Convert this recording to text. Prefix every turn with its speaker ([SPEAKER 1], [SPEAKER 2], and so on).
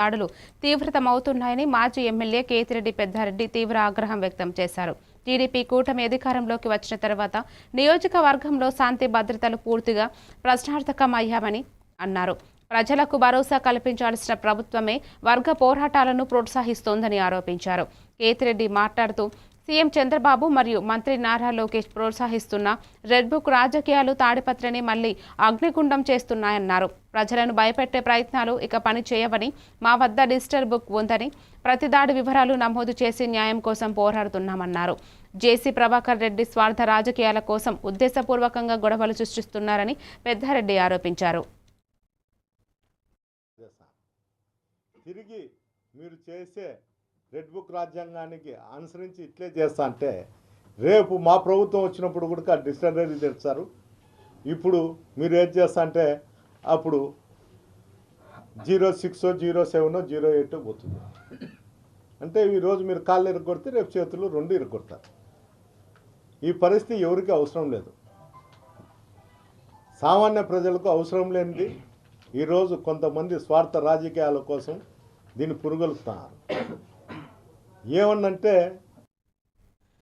[SPEAKER 1] దాడులు తీవ్రతమవుతున్నాయని మాజీ ఎమ్మెల్యే కేతిరెడ్డి పెద్దారెడ్డి తీవ్ర ఆగ్రహం వ్యక్తం చేశారు. టీడీపీ కూటమి అధికారంలోకి వచ్చిన తర్వాత నియోజకవర్గంలో శాంతి భద్రతలు పూర్తిగా ప్రశ్నార్థకమయ్యామని అన్నారు. ప్రజలకు భరోసా కల్పించాల్సిన ప్రభుత్వమే వర్గ పోరాటాలను ప్రోత్సహిస్తోందని ఆరోపించారు. కేతిరెడ్డి మాట్లాడుతూ సీఎం చంద్రబాబు మరియు మంత్రి నారా లోకేష్ ప్రోత్సహిస్తున్న రెడ్ బుక్ రాజకీయాలు తాడిపత్రిని మళ్ళీ అగ్నిగుండం చేస్తున్నాయన్నారు. ప్రజలను భయపెట్టే ప్రయత్నాలు ఇక పని చేయవని మా వద్ద డిజిటల్ బుక్ ఉందని ప్రతి దాడి వివరాలు నమోదు చేసి న్యాయం కోసం పోరాడుతున్నామన్నారు. జేసీ ప్రభాకర్ రెడ్డి స్వార్థ రాజకీయాల కోసం ఉద్దేశపూర్వకంగా గొడవలు సృష్టిస్తున్నారని పెద్దారెడ్డి ఆరోపించారు.
[SPEAKER 2] తిరిగి మీరు చేసే రెడ్ బుక్ రాజ్యాంగానికి అనుసరించి ఇట్లే చేస్తా అంటే రేపు మా ప్రభుత్వం వచ్చినప్పుడు కూడా డిస్టనరీ తెచ్చారు ఇప్పుడు మీరు ఏం చేస్తా అంటే అప్పుడు zero six zero seven zero eight పోతుంది. అంటే ఈరోజు మీరు కాళ్ళు ఇరగొడితే రేపు చేతులు రెండు ఇరగొడతారు. ఈ పరిస్థితి ఎవరికి అవసరం లేదు. సామాన్య ప్రజలకు అవసరం లేనిది ఈరోజు కొంతమంది స్వార్థ రాజకీయాల కోసం దీన్ని పురుగొలుపుతున్నారు. ఏమన్నంటే